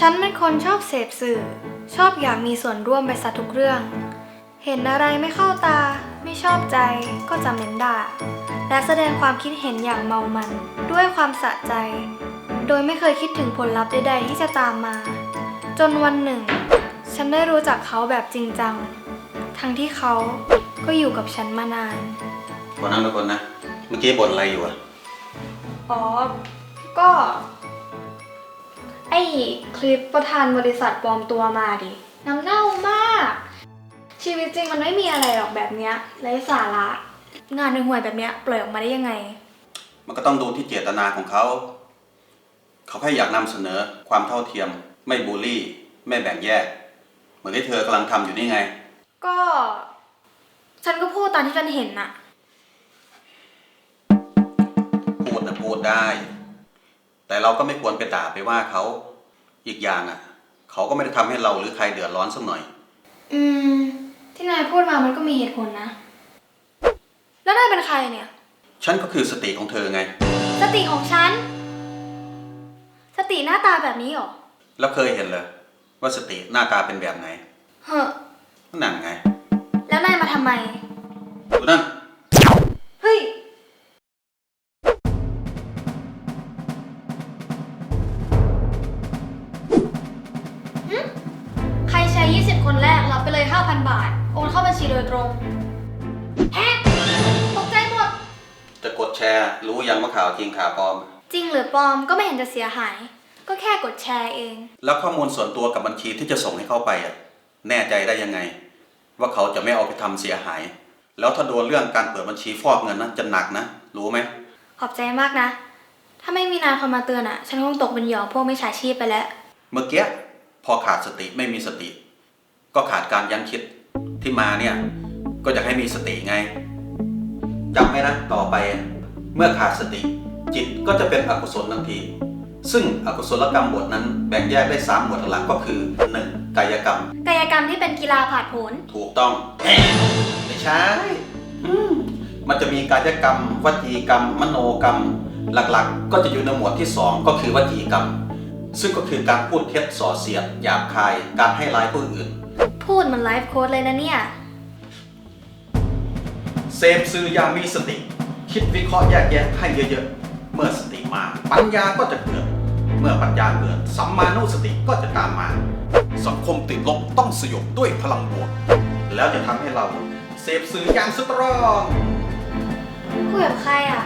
ฉันเป็นคนชอบเสพสื่อ ชอบอยากมีส่วนร่วมไปซะทุกเรื่อง เห็นอะไรไม่เข้าตา ไม่ชอบใจก็จะเม้นด่า และแสดงความคิดเห็นอย่างเมามัน ด้วยความสะใจ โดยไม่เคยคิดถึงผลลัพธ์ใดๆที่จะตามมา จนวันหนึ่ง ฉันได้รู้จักเขาแบบจริงจัง ทั้งที่เขาก็อยู่กับฉันมานานคนนั่งทุกคนนะ เมื่อกี้บ่นอะไรอยู่อะอ๋อ ก็ไอ้ คลิปประธานบริษัทปลอมตัวมาดิ น้ำเน่ามาก ชีวิตจริงมันไม่มีอะไรหรอกแบบเนี้ยไร้สาระ งานห่วยๆแบบเนี้ยปล่อยออกมาได้ยังไง มันก็ต้องดูที่เจตนาของเขา เขาแค่อยากนำเสนอความเท่าเทียม ไม่บูลลี่ ไม่แบ่งแยก เหมือนที่เธอกำลังทำอยู่นี่ไง ก็ ฉันก็พูดตามที่ฉันเห็นน่ะ พูดนะพูดได้ แต่เราก็ไม่ควรไปด่าไปว่าเขาอีกอย่างอะ เขาก็ไม่ได้ทำให้เราหรือใครเดือดร้อนสักหน่อย อืม ที่นายพูดมามันก็มีเหตุผลนะ แล้วนายเป็นใครเนี่ย ฉันก็คือสติของเธอไง สติของฉัน สติหน้าตาแบบนี้เหรอ แล้วเคยเห็นเลยว่าสติหน้าตาเป็นแบบไหน เฮ้อนั่นไง แล้วนายมาทำไมดูนั่น ไปเลย 5,000 บาท โอนเข้าบัญชีโดยตรงแฮะตกใจหมด จะกดแชร์ รู้ยังว่าข่าวจริงข่าวปลอม จริงหรือปลอมก็ไม่เห็นจะเสียหาย ก็แค่กดแชร์เอง แล้วข้อมูลส่วนตัวกับบัญชีที่จะส่งให้เขาไปอะแน่ใจได้ยังไง ว่าเขาจะไม่เอาไปทำเสียหาย แล้วถ้าโดนเรื่องการเปิดบัญชีฟอกเงินนะจะหนักนะ รู้ไหม ขอบใจมากนะ ถ้าไม่มีนายคอยมาเตือนอะฉันคงตกเป็นเหยื่อพวกไม่ฉาชีพไปแล้ว เมื่อกี้พอขาดสติไม่มีสติ ก็ขาดการยั้งคิดที่มาเนี่ย ก็อยากให้มีสติไงจำไว้นะต่อไป เมื่อขาดสติ จิตก็จะเป็นอกุศลทันที ซึ่งอกุศลกรรมบทนั้นแบ่งแยกได้สามหมวดหลักก็คือ 1. กายกรรม กายกรรมที่เป็นกีฬาผาดโผนถูกต้องแหมไม่ใช่อืมมันจะมีกายกรรมวจีกรรม มโนกรรม หลักๆ ก็จะอยู่ในหมวดที่ 2 ก็คือวจีกรรม ซึ่งก็คือการพูดเท็จส่อเสียดหยาบคาย การให้ร้ายผู้อื่น พูดเหมือนไลฟ์โค้ดเลยนะเนี่ยเสพสื่ออย่างมีสติ คิดวิเคราะห์แยกแยะให้เยอะๆ เมื่อสติมา ปัญญาก็จะเกิด เมื่อปัญญาเกิดสัมมานุสติก็จะตามมา สังคมติดลบต้องสยบด้วยพลังบวก แล้วจะทำให้เราเสพสื่ออย่างสตรอง คุยกับใครอะ